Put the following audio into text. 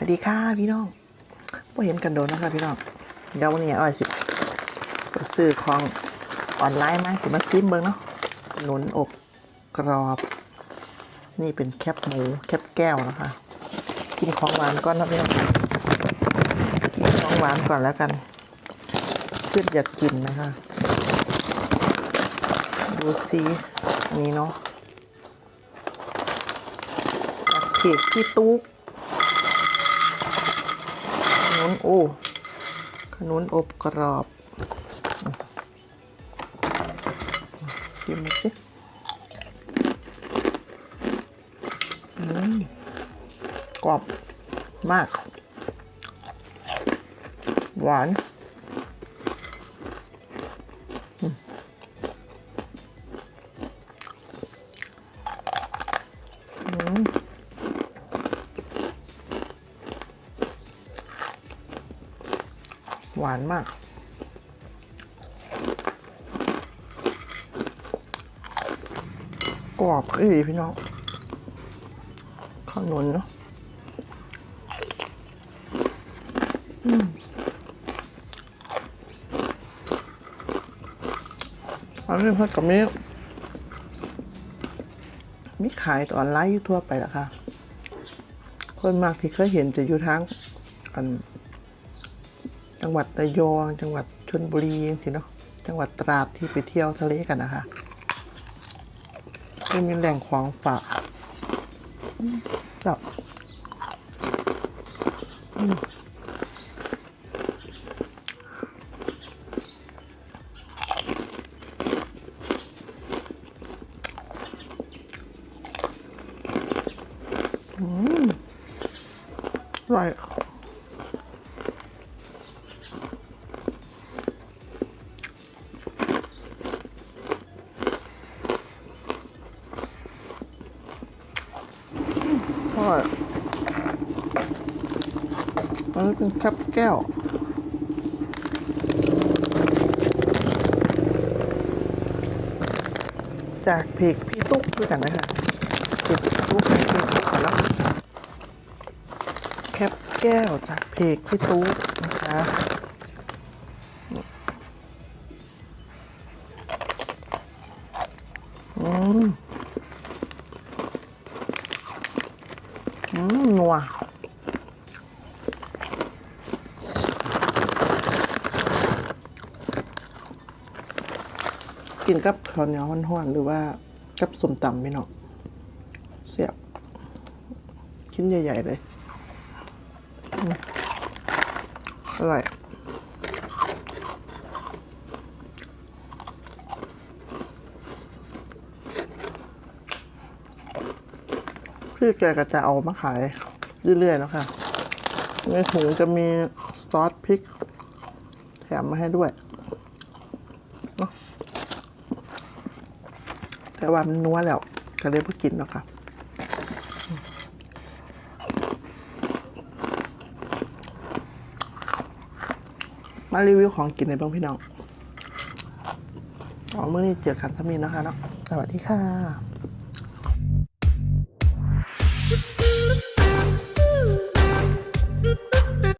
สวัสดีค่ะพี่น้องพ่เห็นกันโดนนะคะพี่น้องเดี๋ยววันนี้อ้อยสิไปซื้อของออนไลน์มาสิมาซิมเบิ้งเนาะหนุนอบกรอบ นี่เป็นแคบหมูแคบแก้วนะคะ กินของหวานก่อนนะพี่น้องกินของหวานก่อนแล้วกันเพื่อนอยากกินนะคะ ดูซิอันนี้เนาะจากเพจที่ตุ๊ก นุนโอ้ขนุนอบกรอบชิมาสิกรอบมาก หวาน หวานมาก กรอบอีหลีพี่น้องขนุนเนาะอันนี้พื่อนกับมีมีขายตอนไลฟ์ทั่วไปแหละค่ะ คนมากที่เคยเห็นจะอยู่ทางอัน จังหวัดระยอง จังหวัดชลบุรีสิเนาะจังหวัดตราดที่ไปเที่ยวทะเลกันนะคะก็มีแหล่งของฝากแบบอืมอืมอร่อย ทอดอันนี้เป็นแคบแก้วจากเพจพี่ตุ๊กด้วยกันนะคะเพจพี่ตุ๊กเพจพี่ตุ๊กก่อนแล้วแคปแก้วจากเพจพี่ตุ๊กนะคะอืม อืม นัวกินกับข้าวเหนียวห้อนๆหรือว่ากับสมตำพี่นองเสียบชิ้นใหญ่ ๆ เลยอืมอร่อย พี่แกก็จะเอามาขายเรื่อยๆแล้วค่ะ ในถุงจะมีซอสพริก แถมมาให้ด้วยเนอะแต่ว่ามันนัวแล้วก็เลยเพิ่งกินแล้วค่ะมารีวิวของกินในบ้างพี่น้องอ๋อเมื่อนี้เจอกันทามีนะคะเนาะสวัสดีค่ะ